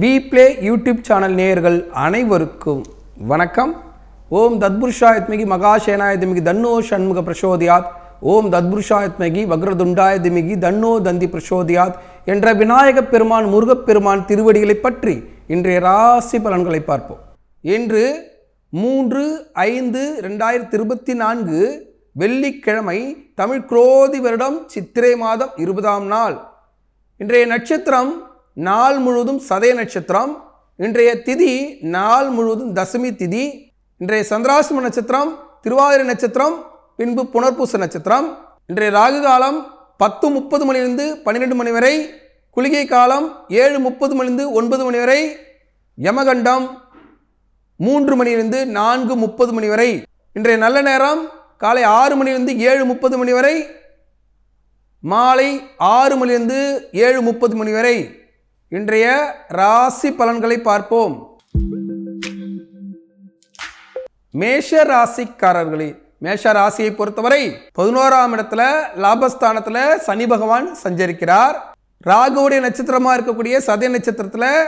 We play YouTube channel நேயர்கள் அனைவருக்கும் வணக்கம். ஓம் தத்புருஷாயத்மிகி மகாசேனாயத்மிகி தன்னோ ஷண்முக பிரசோதியாத். ஓம் தத்புருஷாயத்மிகி வக்ரதுண்டாயத்மிகி தன்னோ தந்தி பிரசோதியாத் என்ற விநாயகப் பெருமான் முருகப் பெருமான் திருவடிகளை பற்றி இன்றைய ராசி பலன்களை பார்ப்போம். இன்று மூன்று ஐந்து ரெண்டாயிரத்தி இருபத்தி நான்கு வெள்ளிக்கிழமை தமிழ் குரோதி வருடம் சித்திரை மாதம் இருபதாம் நாள். இன்றைய நட்சத்திரம் நாள் முழுவதும் சதய நட்சத்திரம். இன்றைய திதி நாள் முழுவதும் தசமி திதி. இன்றைய சந்திராசிரம நட்சத்திரம் திருவாதிரை நட்சத்திரம் பின்பு புனர்பூச நட்சத்திரம். இன்றைய ராகு காலம் பத்து முப்பது மணிலிருந்து பன்னிரெண்டு மணி வரை. குளிகை காலம் ஏழு முப்பது மணிலிருந்து ஒன்பது மணி வரை. யமகண்டம் மூன்று மணியிலிருந்து நான்கு முப்பது மணி வரை. இன்றைய நல்ல நேரம் காலை ஆறு மணியிலிருந்து ஏழு முப்பது மணி வரை. மாலை ஆறு மணிலிருந்து ஏழு முப்பது மணி வரை இன்றைய ராசி பலன்களை பார்ப்போம். மேஷ ராசிக்காரர்களே மேஷ ராசியை பொறுத்தவரை பதினோராம் இடத்துல லாபஸ்தானத்துல சனி பகவான் சஞ்சரிக்கிறார். ராகுவுடைய நட்சத்திரமா இருக்கக்கூடிய சதய நட்சத்திரத்துல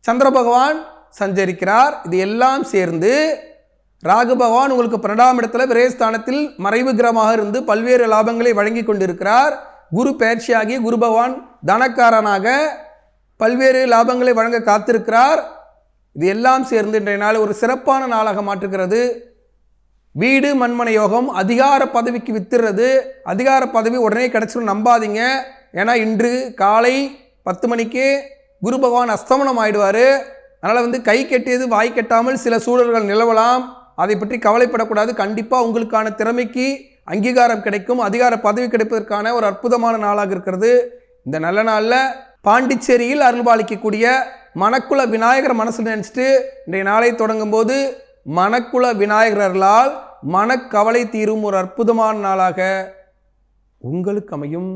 சந்திர பகவான் சஞ்சரிக்கிறார். இது எல்லாம் சேர்ந்து ராகு பகவான் உங்களுக்கு பன்னெண்டாம் இடத்துல விரயஸ்தானத்தில் மறைவு கிரமாக இருந்து பல்வேறு லாபங்களை வழங்கி கொண்டிருக்கிறார். குரு பயிற்சியாகி குரு பகவான் தனக்காரனாக பல்வேறு லாபங்களை வழங்க காத்திருக்கிறார். இது எல்லாம் சேர்ந்து இன்றைய நாள் ஒரு சிறப்பான நாளாக மாற்றுகிறது. வீடு மண்மனை யோகம் அதிகார பதவிக்கு வித்துறது அதிகார பதவி உடனே கிடச்சிடும் நம்பாதீங்க. ஏன்னா இன்று காலை பத்து மணிக்கு குரு பகவான் அஸ்தமனம் ஆயிடுவார். அதனால் வந்து கை கெட்டியது வாய் கெட்டாமல் சில சூழல்கள் நிலவலாம். அதை பற்றி கவலைப்படக்கூடாது. கண்டிப்பாக உங்களுக்கான திறமைக்கு அங்கீகாரம் கிடைக்கும். அதிகார பதவி கிடைப்பதற்கான ஒரு அற்புதமான நாளாக இருக்கிறது. இந்த நல்ல நாளில் பாண்டிச்சேரியில் அருள்பாலிக்கக்கூடிய மணக்குள விநாயகர் மனசில் நினச்சிட்டு இன்றைய நாளை தொடங்கும் போது மணக்குள விநாயகர்களால் மனக்கவலை தீரும் ஒரு அற்புதமான நாளாக உங்களுக்கு அமையும்.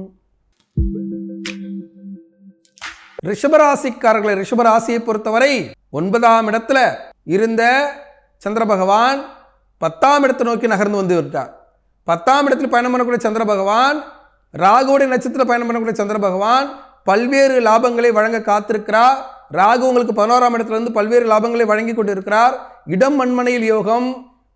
ரிஷபராசிக்காரர்களை ரிஷபராசியை பொறுத்தவரை ஒன்பதாம் இடத்துல இருந்த சந்திர பகவான் பத்தாம் இடத்தை நோக்கி நகர்ந்து வந்து விட்டார். பத்தாம் இடத்தில் பயணம் பண்ணக்கூடிய சந்திர பகவான் ராகுவுடைய நட்சத்திரத்தில் பயணம் பண்ணக்கூடிய சந்திர பகவான் பல்வேறு லாபங்களை வழங்க காத்திருக்கிறார். ராகு உங்களுக்கு பதினோராம் இடத்துலேருந்து பல்வேறு லாபங்களை வழங்கி கொண்டிருக்கிறார். இடம் மண்மனையில் யோகம்.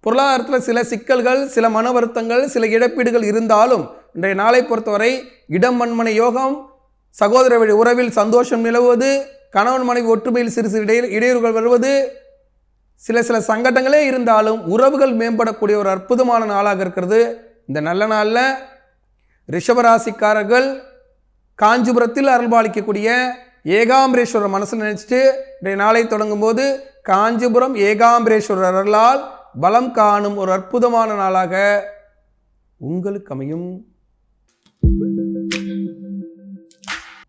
பொருளாதாரத்தில் சில சிக்கல்கள் சில மன வருத்தங்கள் சில இழப்பீடுகள் இருந்தாலும் இன்றைய நாளை பொறுத்தவரை இடம் மண்மனை யோகம். சகோதர வழி உறவில் சந்தோஷம் நிலவுவது. கணவன் மனைவி ஒற்றுமையில் சிறு சிறு இடையூறுகள் வருவது. சில சில சங்கடங்களே இருந்தாலும் உறவுகள் மேம்படக்கூடிய ஒரு அற்புதமான நாளாக இருக்கிறது. இந்த நல்ல நாளில் ரிஷபராசிக்காரர்கள் காஞ்சிபுரத்தில் அருள்பாலிக்கக்கூடிய ஏகாம்பரேஸ்வரர் மனசில் நினச்சிட்டு இன்றைய நாளை தொடங்கும் போது காஞ்சிபுரம் ஏகாம்பரேஸ்வரர் அருளால் பலம் காணும் ஒரு அற்புதமான நாளாக உங்களுக்கு அமையும்.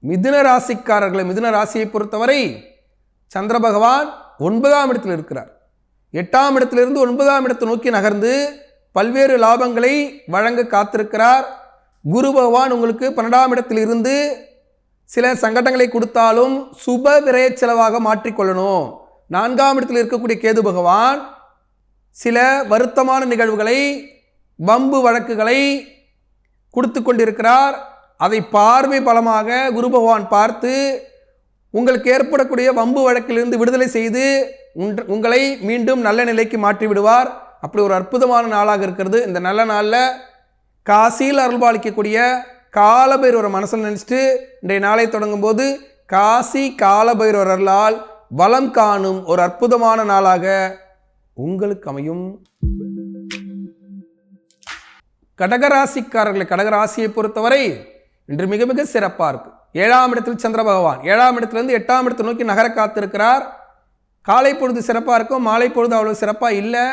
மிதுன ராசிக்காரர்களை மிதுன ராசியை பொறுத்தவரை சந்திர பகவான் ஒன்பதாம் இடத்தில் இருக்கிறார். எட்டாம் இடத்திலிருந்து ஒன்பதாம் இடத்தை நோக்கி நகர்ந்து பல்வேறு லாபங்களை வழங்க காத்திருக்கிறார். குரு பகவான் உங்களுக்கு பன்னெண்டாம் இடத்திலிருந்து சில சங்கடங்களை கொடுத்தாலும் சுப விரைய செலவாக மாற்றிக்கொள்ளணும். நான்காம் இடத்தில் இருக்கக்கூடிய கேது பகவான் சில வருத்தமான நிகழ்வுகளை வம்பு வழக்குகளை கொடுத்து கொண்டிருக்கிறார். அதை பார்வை பலமாக குரு பகவான் பார்த்து உங்களுக்கு ஏற்படக்கூடிய வம்பு வழக்கிலிருந்து விடுதலை செய்து உங்களை மீண்டும் நல்ல நிலைக்கு மாற்றி விடுவார் அப்படி ஒரு அற்புதமான நாளாக இருக்கிறது. இந்த நல்ல நாளில் காசியில் அருள்பாலிக்கக்கூடிய காலபைரவரை மனசில் நினச்சிட்டு இன்றைய நாளை தொடங்கும் போது காசி காலபைரவர் அருளால் வளம் காணும் ஒரு அற்புதமான நாளாக உங்களுக்கு அமையும். கடகராசிக்காரர்களை கடகராசியை பொறுத்தவரை இன்று மிக மிக சிறப்பாக இருக்கு. ஏழாம் இடத்தில் சந்திர பகவான் ஏழாம் இடத்திலிருந்து எட்டாம் இடத்தை நோக்கி நகர காத்திருக்கிறார். காலை பொழுது சிறப்பாக இருக்கும் மாலை பொழுது அவ்வளோ சிறப்பாக இல்லை.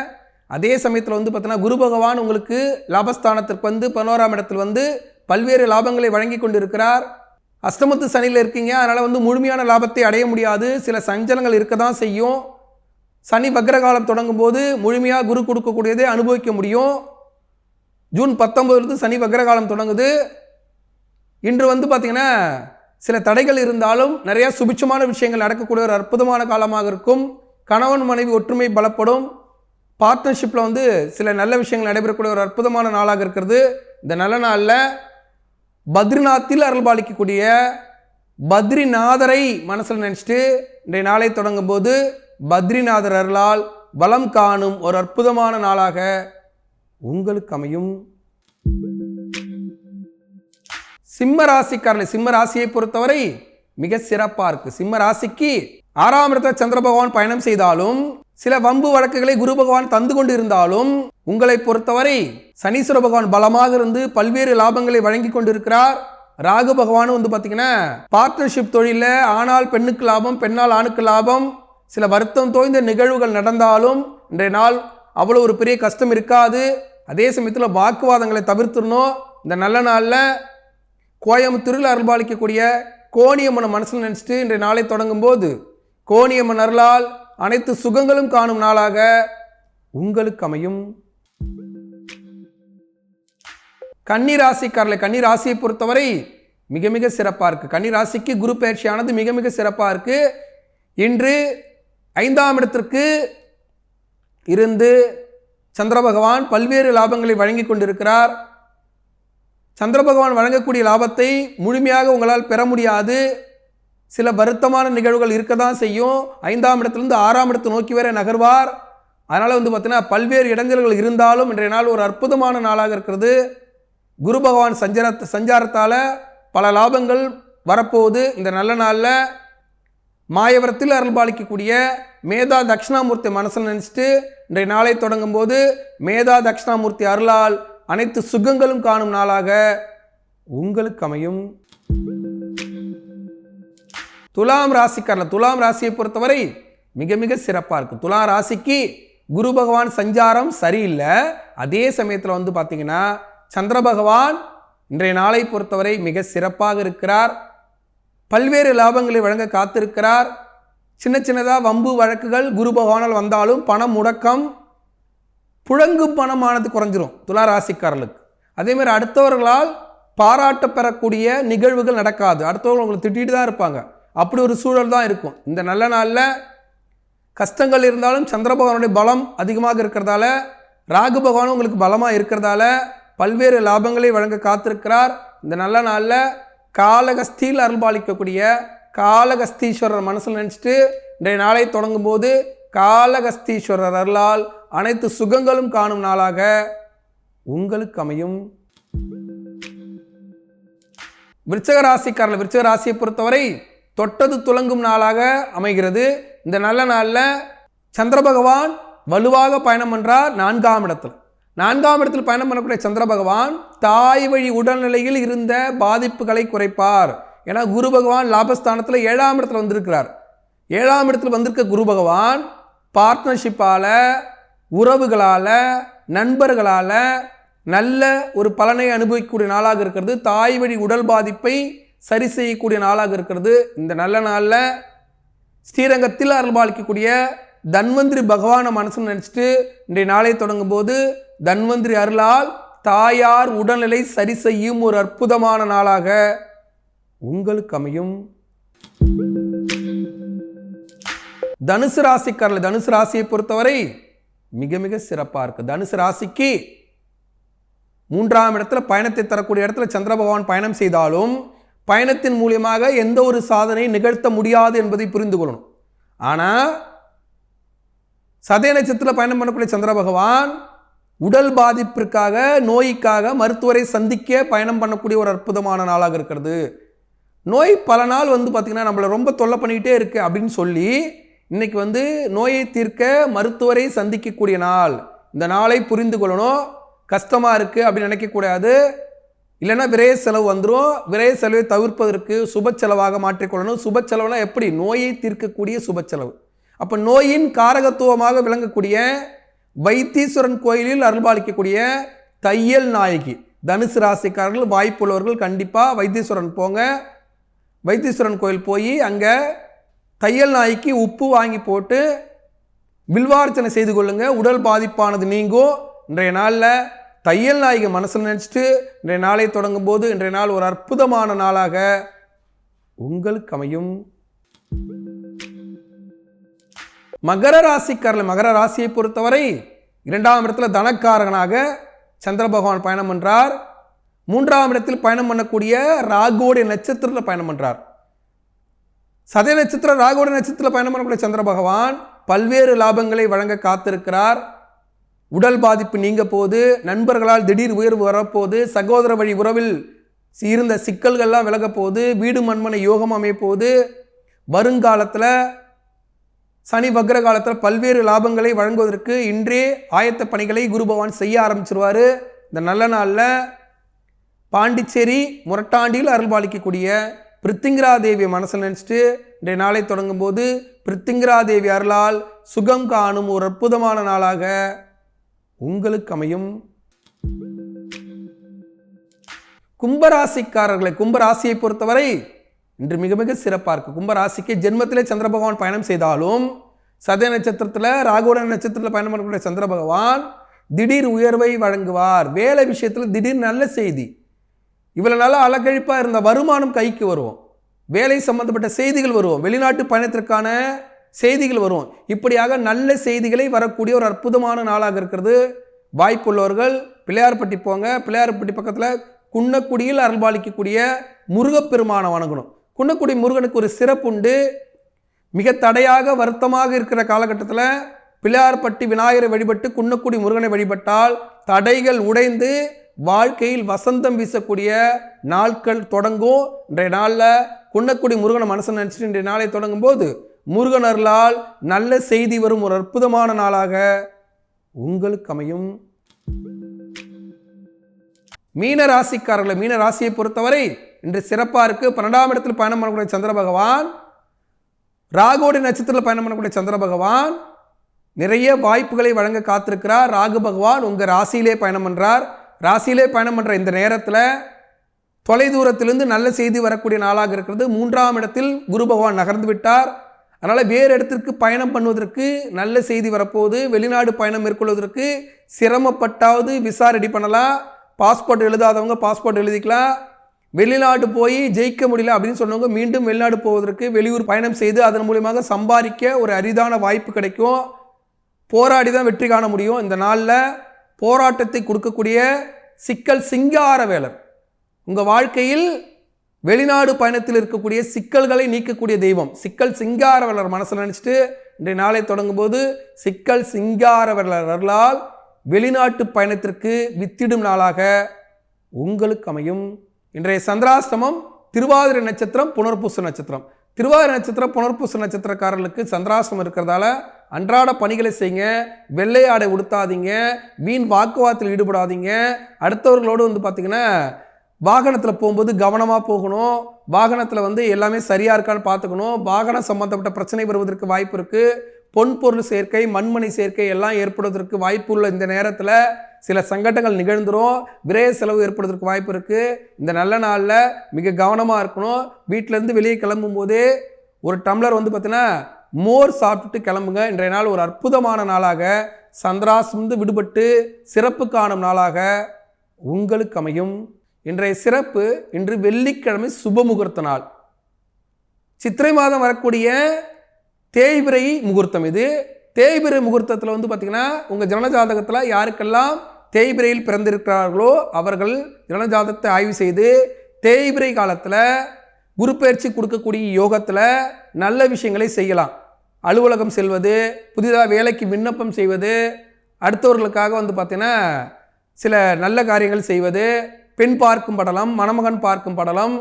அதே சமயத்தில் வந்து பார்த்தீங்கன்னா குரு பகவான் உங்களுக்கு லாபஸ்தானத்திற்கு வந்து பதினோராம் இடத்தில் வந்து பல்வேறு லாபங்களை வழங்கி கொண்டிருக்கிறார். அஷ்டமத்து சனியில் இருக்கீங்க அதனால் வந்து முழுமையான லாபத்தை அடைய முடியாது. சில சஞ்சலங்கள் இருக்க தான் செய்யும். சனி வக்ரகாலம் தொடங்கும் போது முழுமையாக குரு கொடுக்கக்கூடியதை அனுபவிக்க முடியும். ஜூன் பத்தொம்பதுலேருந்து சனி வக்ரகாலம் தொடங்குது. இன்று வந்து பார்த்திங்கன்னா சில தடைகள் இருந்தாலும் நிறையா சுபிட்சமான விஷயங்கள் நடக்கக்கூடிய ஒரு அற்புதமான காலமாக இருக்கும். கணவன் மனைவி ஒற்றுமை பலப்படும். பார்ட்னர்ஷிப்பில் வந்து சில நல்ல விஷயங்கள் நடைபெறக்கூடிய ஒரு அற்புதமான நாளாக இருக்கிறது. இந்த நல்ல நாளில் பத்ரிநாத்தில் அருள்பாலிக்கக்கூடிய பத்ரிநாதரை மனசில் நினச்சிட்டு இன்றைய நாளை தொடங்கும் போது பத்ரிநாதர் அருளால் பலம் காணும் ஒரு அற்புதமான நாளாக உங்களுக்கு அமையும். சிம்ம ராசிக்காரர்கள் சிம்ம ராசியை பொறுத்தவரை மிக சிறப்பாக இருக்கு. சிம்ம ராசிக்கு ஆறாம் இடத்துல சந்திர பகவான் பயணம் செய்தாலும் சில வம்பு வழக்குகளை குரு பகவான் தந்து கொண்டு இருந்தாலும் உங்களை பொறுத்தவரை சனீஸ்வர பகவான் பலமாக இருந்து பல்வேறு லாபங்களை வழங்கி கொண்டிருக்கிறார். ராகு பகவானும் வந்து பார்த்தீங்கன்னா பார்ட்னர்ஷிப் தொழிலில் ஆனால் பெண்ணுக்கு லாபம் பெண்ணால் ஆணுக்கு லாபம் சில வருத்தம் தோய்ந்த நிகழ்வுகள் நடந்தாலும் இன்றைய நாள் அவ்வளோ ஒரு பெரிய கஷ்டம் இருக்காது. அதே சமயத்தில் வாக்குவாதங்களை தவிர்த்துடணும். இந்த நல்ல நாளில் கோயம்புத்தூரில் அருள்பாலிக்கக்கூடிய கோணியம்மனை மனசில் நினச்சிட்டு இன்றைய நாளை தொடங்கும் போது கோணியம்மன் அருளால் அனைத்து சுகங்களும் காணும் நாளாக உங்களுக்கு அமையும். கன்னி ராசிக்காரர்களை கன்னி ராசியை பொறுத்தவரை மிக மிக சிறப்பாக இருக்குது கன்னி ராசிக்கு குரு பயிற்சியானது மிக மிக சிறப்பாக இருக்குது இன்று ஐந்தாம் இடத்திற்கு இருந்து சந்திர பகவான் பல்வேறு லாபங்களை வழங்கி கொண்டிருக்கிறார். சந்திர பகவான் வழங்கக்கூடிய லாபத்தை முழுமையாக உங்களால் பெற முடியாது. சில வருத்தமான நிகழ்வுகள் இருக்க தான் செய்யும். ஐந்தாம் இடத்துலேருந்து ஆறாம் இடத்தை நோக்கி வேற நகர்வார். அதனால் வந்து பார்த்தீங்கன்னா பல்வேறு இடைஞ்சல்கள் இருந்தாலும் இன்றைய நாள் ஒரு அற்புதமான நாளாக இருக்கிறது. குரு பகவான் சஞ்சார சஞ்சாரத்தால் பல லாபங்கள் வரப்போகுது. இந்த நல்ல நாளில் மாயவரத்தில் அருள்பாலிக்கக்கூடிய மேதா தட்சிணாமூர்த்தி மனசில் நினச்சிட்டு இன்றைய நாளை தொடங்கும் போது மேதா தட்சிணாமூர்த்தி அருளால் அனைத்து சுகங்களும் காணும் நாளாக உங்களுக்கு அமையும். துலாம் ராசிக்காரன் துலாம் ராசியை பொறுத்தவரை மிக மிக சிறப்பாக இருக்கும். துலாம் ராசிக்கு குரு பகவான் சஞ்சாரம் சரியில்லை. அதே சமயத்தில் வந்து பார்த்தீங்கன்னா சந்திர பகவான் இன்றைய நாளை பொறுத்தவரை மிக சிறப்பாக இருக்கிறார். பல்வேறு லாபங்களை வழங்க காத்திருக்கிறார். சின்ன சின்னதாக வம்பு வழக்குகள் குரு பகவானால் வந்தாலும் பணம் முடக்கம் புழங்கு பணமானது குறைஞ்சிரும் துலா ராசிக்காரர்களுக்கு அதேமாதிரி அடுத்தவர்களால் பாராட்ட பெறக்கூடிய நிகழ்வுகள் நடக்காது. அடுத்தவர்கள் உங்களை திட்டிட்டு தான் இருப்பாங்க. அப்படி ஒரு சூழல் தான் இருக்கும். இந்த நல்ல நாளில் கஷ்டங்கள் இருந்தாலும் சந்திர பகவானுடைய பலம் அதிகமாக இருக்கிறதால ராகு பகவானும் உங்களுக்கு பலமாக இருக்கிறதால பல்வேறு லாபங்களை வழங்க காத்திருக்கிறார். இந்த நல்ல நாளில் காலகஸ்தியில் அருள்பாலிக்கக்கூடிய காலகஸ்தீஸ்வரர் மனசில் நினச்சிட்டு இன்றைய நாளை தொடங்கும் போது காலகஸ்தீஸ்வரர் அருளால் அனைத்து சுகங்களும் காணும் நாளாக உங்களுக்கு அமையும். விருச்சக ராசிக்காரர்கள் விருச்சக ராசியை பொறுத்தவரை தொட்டது துலங்கும் நாளாக அமைகிறது. இந்த நல்ல நாளில் சந்திர பகவான் வலுவாக பயணம் பண்ணுறார் நான்காம் இடத்தில். நான்காம் இடத்தில் பயணம் பண்ணக்கூடிய சந்திர பகவான் தாய் வழி உடல்நிலையில் இருந்த பாதிப்புகளை குறைப்பார். ஏன்னா குரு பகவான் லாபஸ்தானத்தில் ஏழாம் இடத்துல வந்திருக்கிறார். ஏழாம் இடத்தில் வந்திருக்க குரு பகவான் பார்ட்னர்ஷிப்பால் உறவுகளால் நண்பர்களால் நல்ல ஒரு பலனை அனுபவிக்கக்கூடிய நாளாக இருக்கிறது. தாய் வழி உடல் பாதிப்பை சரி செய்யக்கூடிய நாளாக இருக்கிறது. இந்த நல்ல நாளில் ஸ்ரீரங்கத்தில் அருள்பாலிக்கக்கூடிய தன்வந்திரி பகவானை மனசுன்னு நினச்சிட்டு இன்றைய நாளை தொடங்கும் போது தன்வந்திரி அருளால் தாயார் உடல்நிலை சரி செய்யும் ஒரு அற்புதமான நாளாக உங்களுக்கு அமையும். தனுசு ராசிக்காரர்கள் தனுசு ராசியை பொறுத்தவரை மிக மிக சிறப்பாக இருக்குது தனுசு ராசிக்கு மூன்றாம் இடத்துல பயணத்தை தரக்கூடிய இடத்துல சந்திர பகவான் பயணம் செய்தாலும் பயணத்தின் மூலியமாக எந்த ஒரு சாதனை நிகழ்த்த முடியாது என்பதை புரிந்து கொள்ளணும். ஆனால் சதய நட்சத்திரத்தில் பயணம் பண்ணக்கூடிய சந்திர பகவான் உடல் பாதிப்பிற்காக நோய்க்காக மருத்துவரை சந்திக்க பயணம் பண்ணக்கூடிய ஒரு அற்புதமான நாளாக இருக்கிறது. நோய் பல நாள் வந்து பார்த்திங்கன்னா நம்மளை ரொம்ப தொல்லை பண்ணிக்கிட்டே இருக்குது அப்படின்னு சொல்லி இன்னைக்கு வந்து நோயை தீர்க்க மருத்துவரை சந்திக்கக்கூடிய நாள். இந்த நாளை புரிந்து கொள்ளணும். கஷ்டமாக இருக்குது அப்படின்னு நினைக்கக்கூடாது இல்லைன்னா விரைய செலவு வந்துடும் விரைய செலவை தவிர்ப்பதற்கு சுப செலவாக மாற்றிக்கொள்ளணும் சுப செலவுனா எப்படி? நோயை தீர்க்கக்கூடிய சுப செலவு. அப்போ நோயின் காரகத்துவமாக விளங்கக்கூடிய வைத்தீஸ்வரன் கோயிலில் அருள்பாலிக்கக்கூடிய தையல் நாயகி. தனுசு ராசிக்காரர்கள் வாய்ப்புள்ளவர்கள் கண்டிப்பாக வைத்தீஸ்வரன் போங்க. வைத்தீஸ்வரன் கோயில் போய் அங்கே தையல் நாய்க்கு உப்பு வாங்கி போட்டு வில்வார்ச்சனை செய்து கொள்ளுங்கள் உடல் பாதிப்பானது நீங்கும் இன்றைய நாளில் தையல் நாய்க்கு மனசில் நினச்சிட்டு இன்றைய நாளை தொடங்கும் போது இன்றைய நாள் ஒரு அற்புதமான நாளாக உங்களுக்கு அமையும். மகர ராசிக்காரர்கள் மகர ராசியை பொறுத்தவரை இரண்டாம் இடத்துல தனக்காரகனாக சந்திர பகவான் பயணம் பண்ணுறார் மூன்றாம் இடத்தில் பயணம் பண்ணக்கூடிய ராகுவோடைய நட்சத்திரத்தில் பயணம் பண்ணுறார் சதய நட்சத்திரம் ராகுவோட நட்சத்திரத்தில் பயணம் பண்ணக்கூடிய சந்திர பகவான் பல்வேறு லாபங்களை வழங்க காத்திருக்கிறார். உடல் பாதிப்பு நீங்க போது நண்பர்களால் திடீர் உயர்வு வரப்போது சகோதர வழி உறவில் இருந்த சிக்கல்கள்லாம் விலக போது வீடு மண்மனை யோகம் அமைப்போகுது வருங்காலத்தில் சனி வக்ர காலத்தில் பல்வேறு லாபங்களை வழங்குவதற்கு இன்றே ஆயத்த பணிகளை குரு பகவான் செய்ய ஆரம்பிச்சிருவார். இந்த நல்ல நாளில் பாண்டிச்சேரி முரட்டாண்டியில் அருள்பாலிக்கக்கூடிய பிரித்திங்கரா தேவி மனசில் நினச்சிட்டு இன்றைய நாளை தொடங்கும் போது பிரித்திங்கரா தேவி அருளால் சுகம் காணும் ஒரு அற்புதமான நாளாக உங்களுக்கு அமையும். கும்பராசிக்காரர்களை கும்பராசியை பொறுத்தவரை இன்று மிக மிக சிறப்பாக இருக்குது கும்பராசிக்கு ஜென்மத்திலே சந்திர பகவான் பயணம் செய்தாலும் சதய நட்சத்திரத்தில் ராகுட நட்சத்திரத்தில் பயணம் பண்ணக்கூடிய சந்திர பகவான் திடீர் உயர்வை வழங்குவார். வேலை விஷயத்தில் திடீர் நல்ல செய்தி. இவ்வளோ நாளாக அலக்கழிப்பாக இருந்த வருமானம் கைக்கு வரும் வேலை சம்பந்தப்பட்ட செய்திகள் வரும் வெளிநாட்டு பயணத்திற்கான செய்திகள் வரும் இப்படியாக நல்ல செய்திகளை வரக்கூடிய ஒரு அற்புதமான நாளாக இருக்கிறது. வாய்ப்புள்ளவர்கள் பிள்ளையார்பட்டி போங்க. பிள்ளையார்பட்டி பக்கத்தில் குன்னக்குடியில் அருள்பாலிக்கக்கூடிய முருகப்பெருமானை வணங்கணும். குன்னக்குடி முருகனுக்கு ஒரு சிறப்புண்டு மிக தடையாக வருத்தமாக இருக்கிற காலகட்டத்தில் பிள்ளையார்பட்டி விநாயகரை வழிபட்டு குன்னக்குடி முருகனை வழிபட்டால் தடைகள் உடைந்து வாழ்க்கையில் வசந்தம் வீசக்கூடிய நாட்கள் தொடங்கும். இன்றைய நாளில் குன்னக்குடி முருகனை மனசை நினச்சிட்டு இன்றைய நாளை தொடங்கும் போது முருகனர்களால் நல்ல செய்தி வரும் ஒரு அற்புதமான நாளாக உங்களுக்கு அமையும். மீன ராசிக்காரர்களை மீன ராசியை பொறுத்தவரை இன்று சிறப்பாக இருக்குது பன்னெண்டாம் இடத்தில் பயணம் பண்ணக்கூடிய சந்திர பகவான் ராகோடி நட்சத்திரத்தில் பயணம் பண்ணக்கூடிய சந்திர பகவான் நிறைய வாய்ப்புகளை வழங்க காத்திருக்கிறார். ராகு பகவான் உங்கள் ராசியிலே பயணம் பண்ணுறார் ராசியிலே பயணம் பண்ணுற இந்த நேரத்தில் தொலைதூரத்திலிருந்து நல்ல செய்தி வரக்கூடிய நாளாக இருக்கிறது. மூன்றாம் இடத்தில் குரு பகவான் நகர்ந்து விட்டார். அதனால் வேறு இடத்திற்கு பயணம் பண்ணுவதற்கு நல்ல செய்தி வரப்போகுது. வெளிநாடு பயணம் மேற்கொள்வதற்கு சிரமப்பட்டாவது விசா ரெடி பண்ணலாம். பாஸ்போர்ட் எழுதாதவங்க பாஸ்போர்ட் எழுதிக்கலாம். வெளிநாடு போய் ஜெயிக்க முடியல அப்படின்னு சொன்னவங்க மீண்டும் வெளிநாடு போவதற்கு வெளியூர் பயணம் செய்து அதன் மூலியமாக சம்பாதிக்க ஒரு அரிதான வாய்ப்பு கிடைக்கும். போராடி தான் வெற்றி காண முடியும் இந்த நாளில். போராட்டத்தை கொடுக்கக்கூடிய சிக்கல் சிங்காரவேலர் உங்கள் வாழ்க்கையில் வெளிநாடு பயணத்தில் இருக்கக்கூடிய சிக்கல்களை நீக்கக்கூடிய தெய்வம். சிக்கல் சிங்காரவலர் மனசில் நினச்சிட்டு இன்றைய நாளை தொடங்கும் போது சிக்கல் சிங்காரவலர்களால் வெளிநாட்டு பயணத்திற்கு வித்திடும் நாளாக உங்களுக்கு அமையும். இன்றைய சந்திராஷ்டமம் திருவாதிரை நட்சத்திரம் புனர்பூச நட்சத்திரம். திருவாதிரை நட்சத்திரம் புனர்பூச நட்சத்திரக்காரர்களுக்கு சந்திராசிரமம் இருக்கிறதால அன்றாட பணிகளை செய்யுங்க. வெள்ளை ஆடை உடுத்தாதீங்க. வீண் வாக்குவாதத்தில் ஈடுபடாதீங்க. அடுத்தவர்களோடு வந்து பார்த்திங்கன்னா வாகனத்தில் போகும்போது கவனமாக போகணும். வாகனத்தில் வந்து எல்லாமே சரியாக இருக்கான்னு பார்த்துக்கணும். வாகனம் சம்மந்தப்பட்ட பிரச்சனை வருவதற்கு வாய்ப்பு இருக்குது பொன் பொருள் சேர்க்கை மண்மணி சேர்க்கை எல்லாம் ஏற்படுவதற்கு வாய்ப்பு உள்ள இந்த நேரத்தில் சில சங்கடங்கள் நிகழ்ந்துரும். விரைய செலவு ஏற்படுவதற்கு வாய்ப்பு இருக்குது இந்த நல்ல நாளில் மிக கவனமாக இருக்கணும். வீட்டிலேருந்து வெளியே கிளம்பும்போது ஒரு டம்ளர் வந்து பார்த்தீங்கன்னா மோர் சாப்பிட்டுட்டு கிளம்புங்க. இன்றைய நாள் ஒரு அற்புதமான நாளாக. சந்திராசிருந்து விடுபட்டு சிறப்பு காணும் நாளாக உங்களுக்கு அமையும். இன்றைய சிறப்பு இன்று வெள்ளிக்கிழமை சுப முகூர்த்த நாள். சித்திரை மாதம் வரக்கூடிய தேய்பிரை முகூர்த்தம் இது. தேய்பிரை முகூர்த்தத்தில் வந்து பார்த்திங்கன்னா உங்கள் ஜனஜாதகத்தில் யாருக்கெல்லாம் தேய்பிரையில் பிறந்திருக்கிறார்களோ அவர்கள் ஜனஜாதகத்தை ஆய்வு செய்து தேய்பிரை காலத்தில் குரு பயிற்சி கொடுக்கக்கூடிய யோகத்தில் நல்ல விஷயங்களை செய்யலாம். அலுவலகம் செல்வது புதிதாக வேலைக்கு விண்ணப்பம் செய்வது அடுத்தவர்களுக்காக வந்து பார்த்திங்கன்னா சில நல்ல காரியங்கள் செய்வது பெண் பார்க்கும் படலம் மணமகன் பார்க்கும் படலம்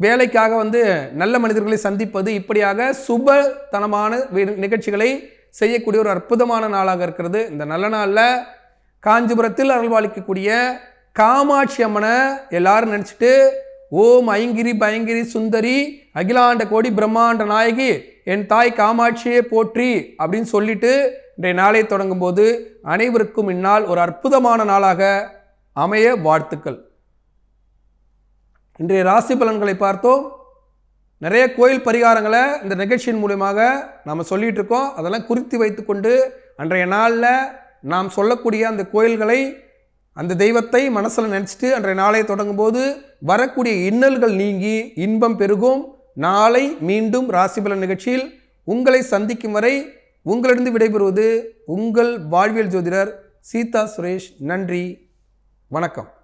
வேலைக்காக வந்து நல்ல மனிதர்களை சந்திப்பது இப்படியாக சுபத்தனமான நிகழ்ச்சிகளை செய்யக்கூடிய ஒரு அற்புதமான நாளாக இருக்கிறது. இந்த நல்ல நாளில் காஞ்சிபுரத்தில் அருள்வாளிக்கக்கூடிய காமாட்சி அம்மனை எல்லாரும் நினச்சிட்டு ஓம் ஐங்கிரி பயங்கிரி சுந்தரி அகிலாண்ட கோடி பிரம்மாண்ட நாயகி என் தாய் காமாட்சியே போற்றி அப்படின்னு சொல்லிட்டு இன்றைய நாளை தொடங்கும் போது அனைவருக்கும் இந்நாள் ஒரு அற்புதமான நாளாக அமைய வாழ்த்துக்கள். இன்றைய ராசி பலன்களை பார்த்தோம். நிறைய கோயில் பரிகாரங்களை இந்த நிகழ்ச்சியின் மூலியமாக நாம் சொல்லிகிட்டு இருக்கோம். அதெல்லாம் குறித்து வைத்துக்கொண்டு அன்றைய நாளில் நாம் சொல்லக்கூடிய அந்த கோயில்களை அந்த தெய்வத்தை மனசில் நினச்சிட்டு அன்றைய நாளை தொடங்கும் போது வரக்கூடிய இன்னல்கள் நீங்கி இன்பம் பெருகும். நாளை மீண்டும் ராசிபலன் நிகழ்ச்சியில் உங்களை சந்திக்கும் வரை உங்களிடம் விடைபெறுவது உங்கள் வாழ்வியல் ஜோதிடர் சீதா சுரேஷ். நன்றி. வணக்கம்.